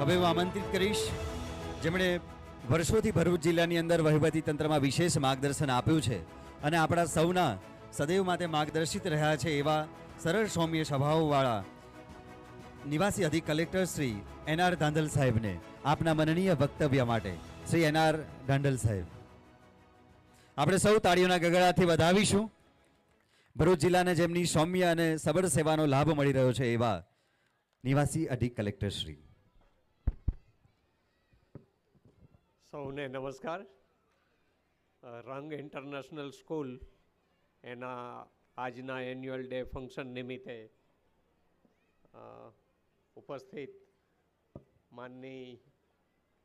હવે હું આમંત્રિત કરીશ. જેમણે વર્ષોથી ભરૂચ જિલ્લાની અંદર વહીવટી તંત્રમાં વિશેષ માર્ગદર્શન આપ્યું છે અને આપણા સૌના સદૈવ માટે માર્ગદર્શિત રહ્યા છે એવા સરળ સૌમ્ય સ્વભાવવાળા નિવાસી અધિક collector Shri N R Dhandhal સાહેબને આપના મનનીય વક્તવ્ય માટે. શ્રી એન આર ધાંધલ સાહેબ, આપણે સૌ તાળીઓના ગગડાથી વધાવીશું. ભરૂચ જિલ્લાને જેમની સૌમ્ય અને સબળ સેવાનો લાભ મળી રહ્યો છે એવા નિવાસી અધિક કલેક્ટર શ્રી. સૌને નમસ્કાર. રંગ ઇન્ટરનેશનલ સ્કૂલ એના આજના એન્યુઅલ ડે ફંક્શન નિમિત્તે ઉપસ્થિત માનની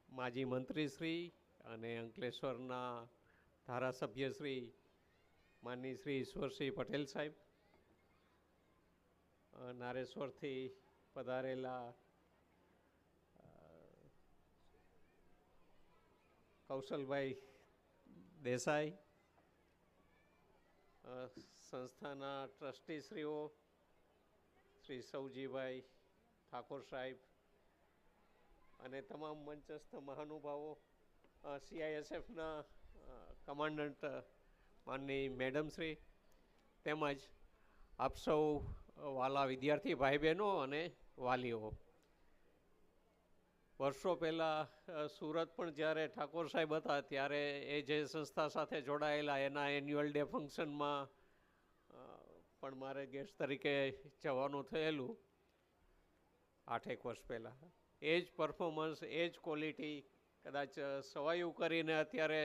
માજી મંત્રીશ્રી અને અંકલેશ્વરના ધારાસભ્યશ્રી માનની શ્રી ઈશ્વરસિંહ પટેલ સાહેબ નારેશ્વરથી પધારેલા કૌશલભાઈ દેસાઈ સંસ્થાના ટ્રસ્ટીશ્રીઓ શ્રી સૌજીભાઈ ઠાકોર સાહેબ અને તમામ મંચસ્થ મહાનુભાવો સીઆઈએસએફના કમાન્ડન્ટ માનની મેડમશ્રી તેમજ આપ સૌ વાલા વિદ્યાર્થી ભાઈ બહેનો અને વાલીઓ. વર્ષો પહેલાં સુરત પણ જ્યારે ઠાકોર સાહેબ હતા, ત્યારે એ જે સંસ્થા સાથે જોડાયેલા, એના એન્યુઅલ ડે ફંક્શનમાં પણ મારે ગેસ્ટ તરીકે જવાનું થયેલું આઠેક વર્ષ પહેલાં. એ જ પરફોર્મન્સ એ જ ક્વોલિટી કદાચ સવાયું કરીને અત્યારે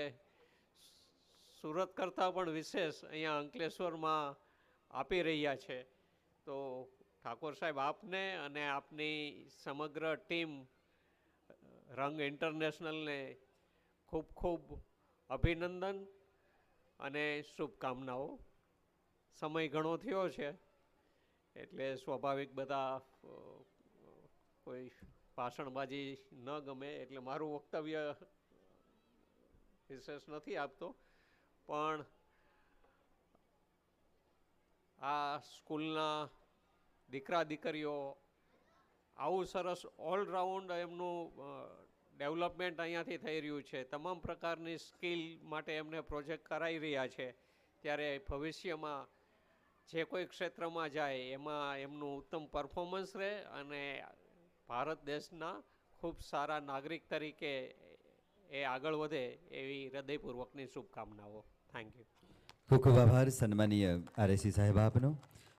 સુરત કરતાં પણ વિશેષ અહીંયા અંકલેશ્વરમાં આપી રહ્યા છે. તો ઠાકોર સાહેબ આપને અને આપની સમગ્ર ટીમ રંગ ઇન્ટરનેશનલને ખૂબ ખૂબ અભિનંદન અને શુભકામનાઓ. સમય ઘણો થયો છે, એટલે સ્વાભાવિક બધા કોઈ ભાષણબાજી ન ગમે એટલે મારું વક્તવ્ય વિશેષ નથી આપતો. પણ આ સ્કૂલના દીકરા દીકરીઓ આવું સરસ ઓલરાઉન્ડ એમનું ડેવલપમેન્ટ અહીંયાથી થઈ રહ્યું છે. તમામ પ્રકારની સ્કિલ માટે એમને પ્રોજેક્ટ કરાવી રહ્યા છે. ત્યારે ભવિષ્યમાં જે કોઈ ક્ષેત્રમાં જાય, એમાં એમનું ઉત્તમ પરફોર્મન્સ રહે અને ભારત દેશના ખૂબ સારા નાગરિક તરીકે એ આગળ વધે એવી હૃદયપૂર્વકની શુભકામનાઓ. થેન્ક યુ ખૂબ ખૂબ આભાર. સન્માનીય આરએસી સાહેબ આપનો.